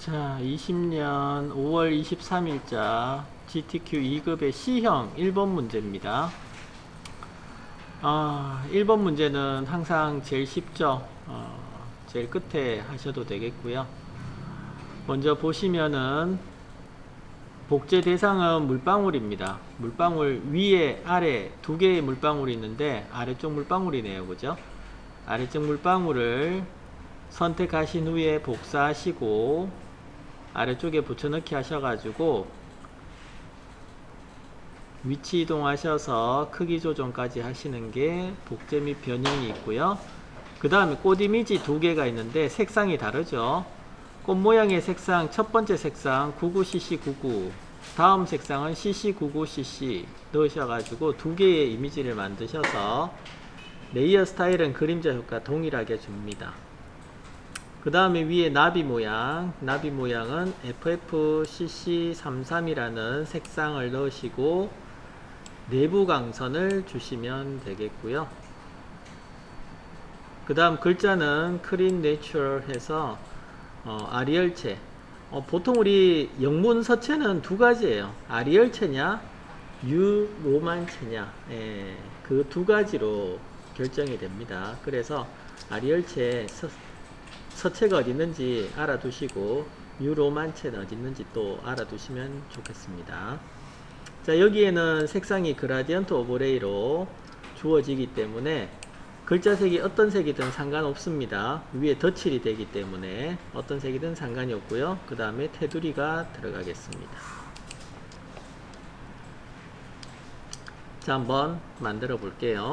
자, 20년 5월 23일자 GTQ 2급의 C형 1번 문제입니다. 아, 1번 문제는 항상 제일 쉽죠. 어, 제일 끝에 하셔도 되겠고요. 먼저 보시면은 복제 대상은 물방울입니다. 물방울 위에 아래 두 개의 물방울이 있는데 아래쪽 물방울이네요. 그죠? 아래쪽 물방울을 선택하신 후에 복사하시고 아래쪽에 붙여넣기 하셔가지고 위치 이동하셔서 크기 조정까지 하시는 게 복제 및 변형이 있고요. 그 다음에 꽃 이미지 두 개가 있는데 색상이 다르죠. 꽃 모양의 색상 첫 번째 색상 99cc99 다음 색상은 cc99cc 넣으셔가지고 두 개의 이미지를 만드셔서 레이어 스타일은 그림자 효과 동일하게 줍니다. 그 다음에 위에 나비 모양. 나비 모양은 FFCC33이라는 색상을 넣으시고 내부 강선을 주시면 되겠고요. 그 다음 글자는 크린 내추럴 해서 어, 아리얼체. 어, 보통 우리 영문 서체는 두 가지예요. 아리얼체냐 유로만체냐. 예, 그두 가지로 결정이 됩니다. 그래서 아리얼체 서, 서체가 어디 있는지 알아두시고 유로만체는 어디 있는지 또 알아두시면 좋겠습니다. 자 여기에는 색상이 그라디언트 오버레이로 주어지기 때문에 글자 색이 어떤 색이든 상관없습니다. 위에 덧칠이 되기 때문에 어떤 색이든 상관이 없고요. 그 다음에 테두리가 들어가겠습니다. 자 한번 만들어 볼게요.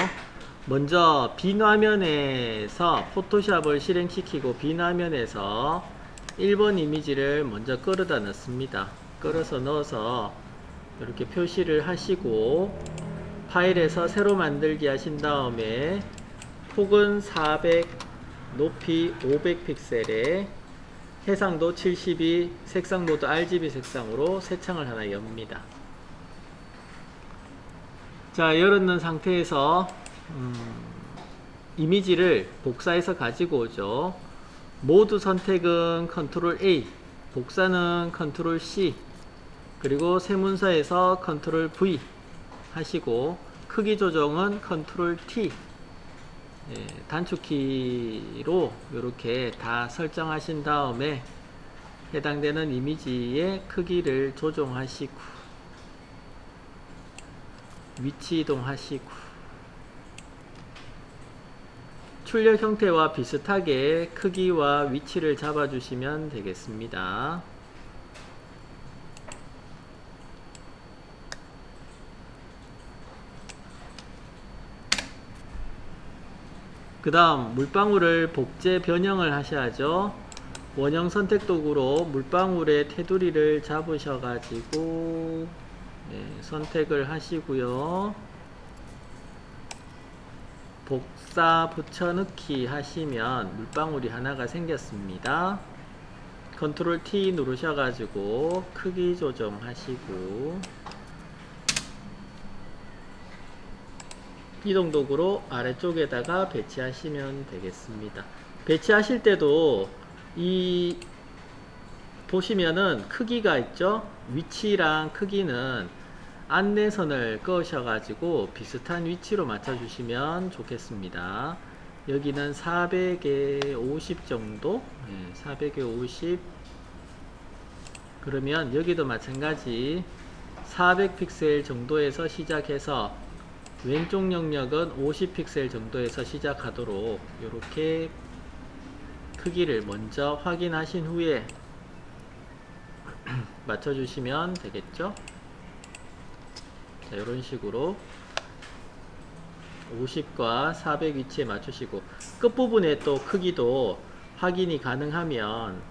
먼저 빈 화면에서 포토샵을 실행시키고 빈 화면에서 1번 이미지를 먼저 끌어다 넣습니다. 끌어서 넣어서 이렇게 표시를 하시고 파일에서 새로 만들기 하신 다음에 폭은 400 높이 500 픽셀에 해상도 72 색상 모드 RGB 색상으로 새 창을 하나 엽니다. 자 열었는 상태에서 음, 이미지를 복사해서 가지고 오죠. 모두 선택은 컨트롤 A, 복사는 컨트롤 C, 그리고 세문서에서 컨트롤 V 하시고 크기 조정은 컨트롤 T 예, 단축키로 이렇게 다 설정하신 다음에 해당되는 이미지의 크기를 조정하시고 위치 이동하시고 출력 형태와 비슷하게 크기와 위치를 잡아주시면 되겠습니다. 그 다음 물방울을 복제 변형을 하셔야죠. 원형 선택 도구로 물방울의 테두리를 잡으셔가지고 네, 선택을 하시고요. 복사 붙여넣기 하시면 물방울이 하나가 생겼습니다. 컨트롤 T 누르셔가지고 크기 조정하시고 이동 도구로 아래쪽에다가 배치하시면 되겠습니다. 배치하실 때도 이 보시면은 크기가 있죠? 위치랑 크기는 안내선을 끄셔가지고 비슷한 위치로 맞춰주시면 좋겠습니다. 여기는 400에 50 정도, 네, 400에 50. 그러면 여기도 마찬가지 400 픽셀 정도에서 시작해서 왼쪽 영역은 50 픽셀 정도에서 시작하도록 이렇게 크기를 먼저 확인하신 후에 맞춰주시면 되겠죠? 자, 이런 식으로 50과 400 위치에 맞추시고 끝부분에 또 크기도 확인이 가능하면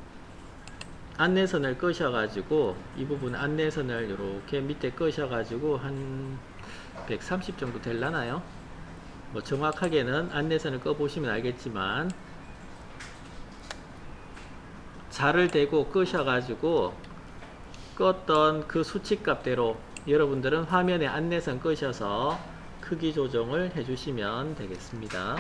안내선을 끄셔가지고 이 부분 안내선을 이렇게 밑에 끄셔가지고 한 130 정도 될라나요? 뭐 정확하게는 안내선을 꺼 보시면 알겠지만 자를 대고 끄셔가지고 껐던 그 수치값대로 여러분들은 화면에 안내선 끄셔서 크기 조정을 해주시면 되겠습니다.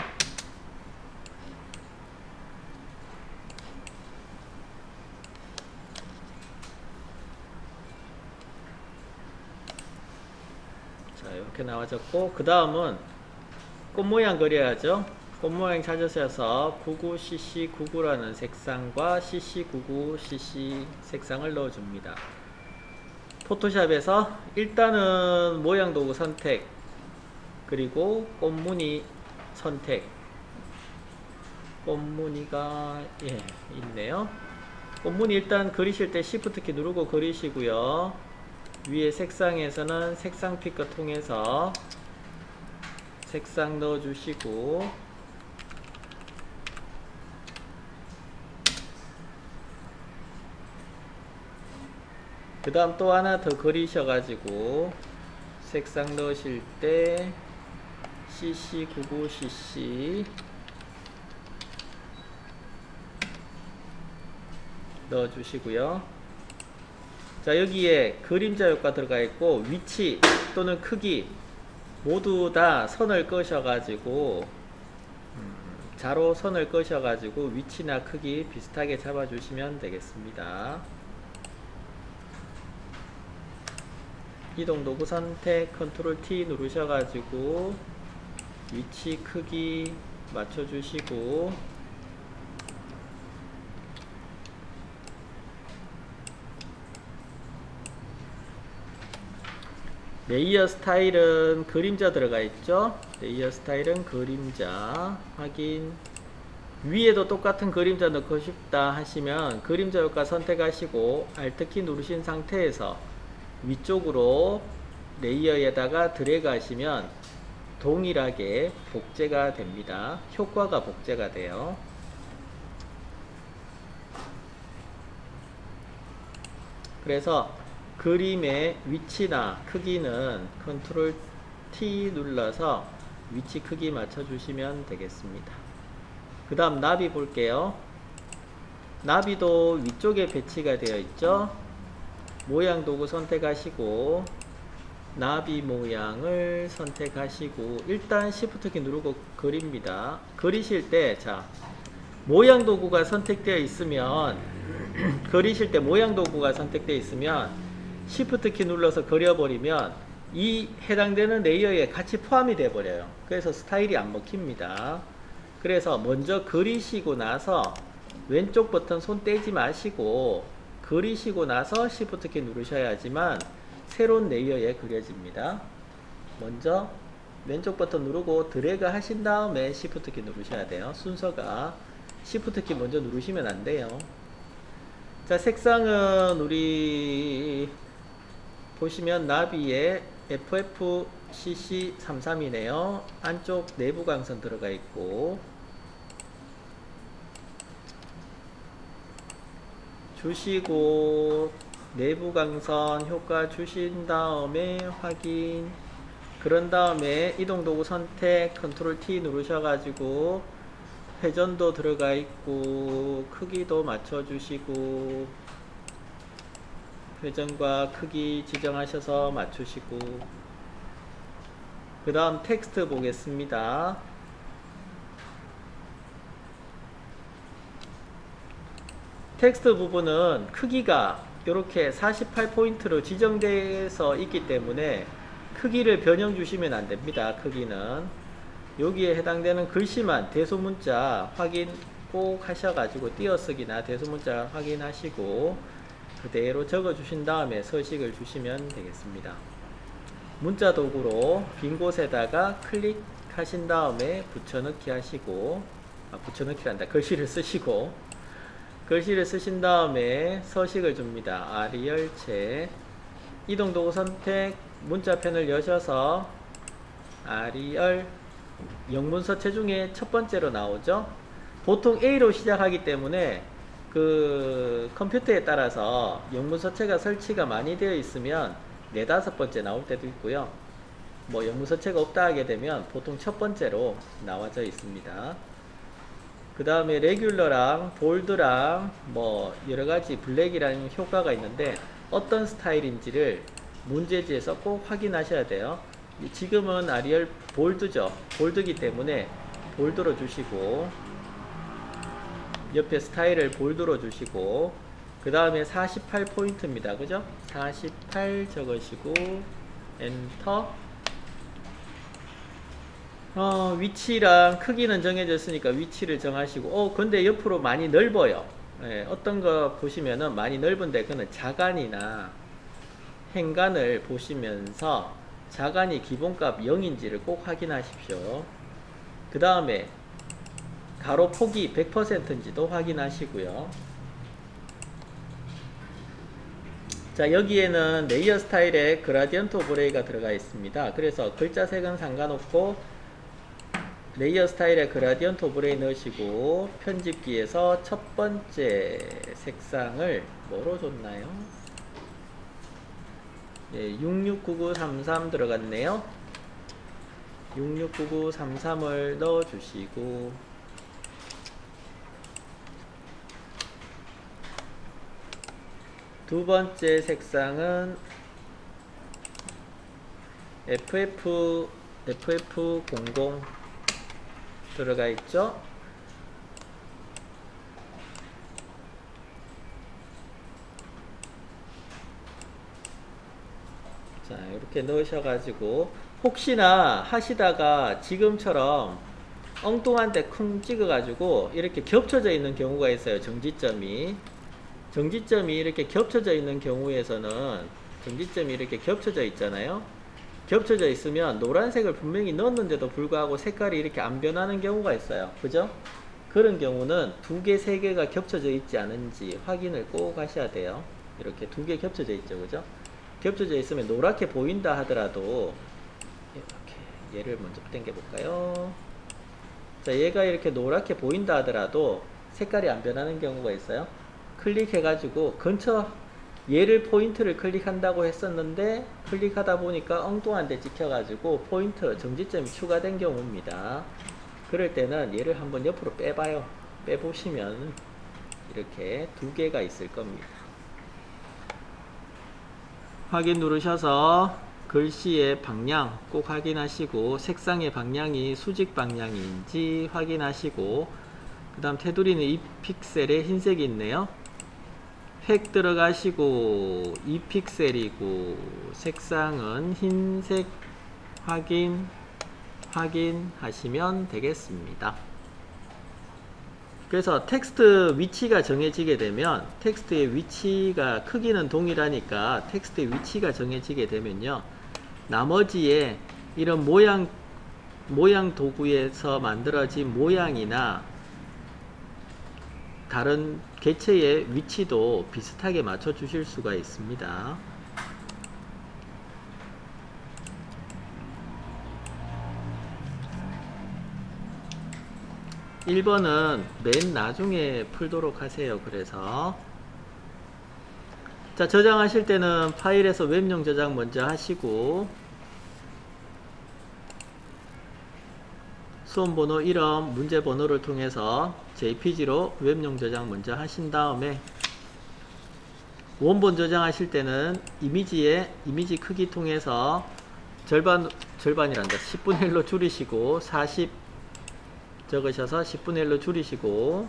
자 이렇게 나와졌고 그 다음은 꽃 모양 그려야죠. 꽃 모양 찾으셔서 99cc99라는 색상과 cc99cc 색상을 넣어줍니다. 포토샵에서 일단은 모양 도구 선택 그리고 꽃무늬 선택 꽃무늬가 예 있네요. 꽃무늬 일단 그리실 때 Shift 키 누르고 그리시고요. 위에 색상에서는 색상 피커 통해서 색상 넣어주시고 그 다음 또 하나 더 그리셔가지고 색상 넣으실 때 CC99cc 넣어주시고요. 자 여기에 그림자 효과 들어가 있고 위치 또는 크기 모두 다 선을 끄셔가지고 음, 자로 선을 끄셔가지고 위치나 크기 비슷하게 잡아주시면 되겠습니다. 이동 도구 선택 컨트롤 T 누르셔가지고 위치 크기 맞춰주시고 레이어 스타일은 그림자 들어가 있죠? 레이어 스타일은 그림자. 확인. 위에도 똑같은 그림자 넣고 싶다 하시면 그림자 효과 선택하시고 Alt키 누르신 상태에서 위쪽으로 레이어에다가 드래그 하시면 동일하게 복제가 됩니다. 효과가 복제가 돼요. 그래서 그림의 위치나 크기는 컨트롤 T 눌러서 위치 크기 맞춰주시면 되겠습니다. 그 다음 나비 볼게요. 나비도 위쪽에 배치가 되어 있죠. 모양 도구 선택하시고 나비 모양을 선택하시고 일단 Shift 키 누르고 그립니다. 그리실 때 자 모양 도구가 선택되어 있으면 그리실 때 모양 도구가 선택되어 있으면 Shift 키 눌러서 그려버리면 이 해당되는 레이어에 같이 포함이 돼 버려요. 그래서 스타일이 안 먹힙니다. 그래서 먼저 그리시고 나서 왼쪽 버튼 손 떼지 마시고 그리시고 나서 Shift 키 누르셔야지만 새로운 레이어에 그려집니다. 먼저 왼쪽 버튼 누르고 드래그 하신 다음에 Shift 키 누르셔야 돼요. 순서가 Shift 키 먼저 누르시면 안 돼요. 자, 색상은 우리 보시면 나비에 FFCC33이네요. 안쪽 내부 광선 들어가 있고 주시고 내부 강선 효과 주신 다음에 확인. 그런 다음에 이동 도구 선택 컨트롤 T 누르셔 가지고 회전도 들어가 있고 크기도 맞춰 주시고 회전과 크기 지정하셔서 맞추시고. 그 다음 텍스트 보겠습니다 텍스트 부분은 크기가 이렇게 48포인트로 지정돼서 있기 때문에 크기를 변형 주시면 안 됩니다. 크기는 여기에 해당되는 글씨만 대소문자 확인 꼭 하셔가지고 띄어쓰기나 대소문자 확인하시고 그대로 적어 주신 다음에 서식을 주시면 되겠습니다. 문자 도구로 빈 곳에다가 클릭하신 다음에 붙여넣기 하시고 아, 붙여넣기란다 글씨를 쓰시고 글씨를 쓰신 다음에 서식을 줍니다. 아리얼체 이동 도구 선택 문자펜을 여셔서 아리얼 영문서체 중에 첫 번째로 나오죠. 보통 A로 시작하기 때문에 그 컴퓨터에 따라서 영문서체가 설치가 많이 되어 있으면 네다섯 번째 나올 때도 있고요. 뭐 영문서체가 없다 하게 되면 보통 첫 번째로 나와져 있습니다. 그 다음에 레귤러랑 볼드랑 뭐 여러가지 블랙이라는 효과가 있는데 어떤 스타일인지를 문제지에서 꼭 확인하셔야 돼요. 지금은 아리얼 볼드죠. 볼드기 때문에 볼드로 주시고 옆에 스타일을 볼드로 주시고 그 다음에 48 포인트입니다. 그죠? 48 적으시고 엔터 어, 위치랑 크기는 정해졌으니까 위치를 정하시고, 어, 근데 옆으로 많이 넓어요. 예, 어떤 거 보시면은 많이 넓은데, 그는 자간이나 행간을 보시면서 자간이 기본값 0인지를 꼭 확인하십시오. 그 다음에 가로 폭이 100%인지도 확인하시고요. 자 여기에는 레이어 스타일의 그라디언트 오브레이가 들어가 있습니다. 그래서 글자 색은 상관없고 레이어 스타일의 그라디언트 오브레이 넣으시고 편집기에서 첫 번째 색상을 뭐로 줬나요? 예, 669933 들어갔네요. 669933을 넣어주시고 두 번째 색상은 FF FF00 들어가 있죠. 자, 이렇게 넣으셔가지고 혹시나 하시다가 지금처럼 엉뚱한 데 쿵 찍어가지고 이렇게 겹쳐져 있는 경우가 있어요. 정지점이. 정지점이 이렇게 겹쳐져 있는 경우에서는 정지점이 이렇게 겹쳐져 있잖아요. 겹쳐져 있으면 노란색을 분명히 넣었는데도 불구하고 색깔이 이렇게 안 변하는 경우가 있어요. 그죠? 그런 경우는 두 개, 세 개가 겹쳐져 있지 않은지 확인을 꼭 하셔야 돼요. 이렇게 두 개 겹쳐져 있죠. 그죠? 겹쳐져 있으면 노랗게 보인다 하더라도 이렇게 얘를 먼저 당겨 볼까요? 자, 얘가 이렇게 노랗게 보인다 하더라도 색깔이 안 변하는 경우가 있어요. 클릭해 가지고 근처 얘를 포인트를 클릭한다고 했었는데 클릭하다 보니까 엉뚱한 데 찍혀 가지고 포인트 정지점이 추가된 경우입니다. 그럴 때는 얘를 한번 옆으로 빼봐요. 빼보시면 이렇게 두 개가 있을 겁니다. 확인 누르셔서 글씨의 방향 꼭 확인하시고 색상의 방향이 수직 방향인지 확인하시고 그 다음 테두리는 이 픽셀에 흰색이 있네요 획 들어가시고 2픽셀이고 색상은 흰색 확인 확인하시면 되겠습니다. 그래서 텍스트 위치가 정해지게 되면 텍스트의 위치가 크기는 동일하니까 텍스트의 위치가 정해지게 되면요. 나머지에 이런 모양 모양 도구에서 만들어진 모양이나 다른 개체의 위치도 비슷하게 맞춰 주실 수가 있습니다 1번은 맨 나중에 풀도록 하세요. 그래서 자 저장하실 때는 파일에서 웹용 저장 먼저 하시고 수험번호 이름 문제 번호를 통해서 JPG로 웹용 저장 먼저 하신 다음에 원본 저장하실 때는 이미지의 이미지 크기 통해서 절반 절반이란다 10분의 1로 줄이시고 40 적으셔서 10분의 1로 줄이시고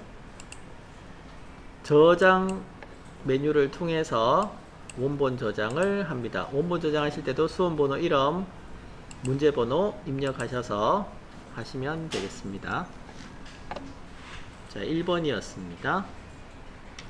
저장 메뉴를 통해서 원본 저장을 합니다. 원본 저장하실 때도 수험번호 이름, 문제번호 입력하셔서 하시면 되겠습니다. 자, 1번이었습니다.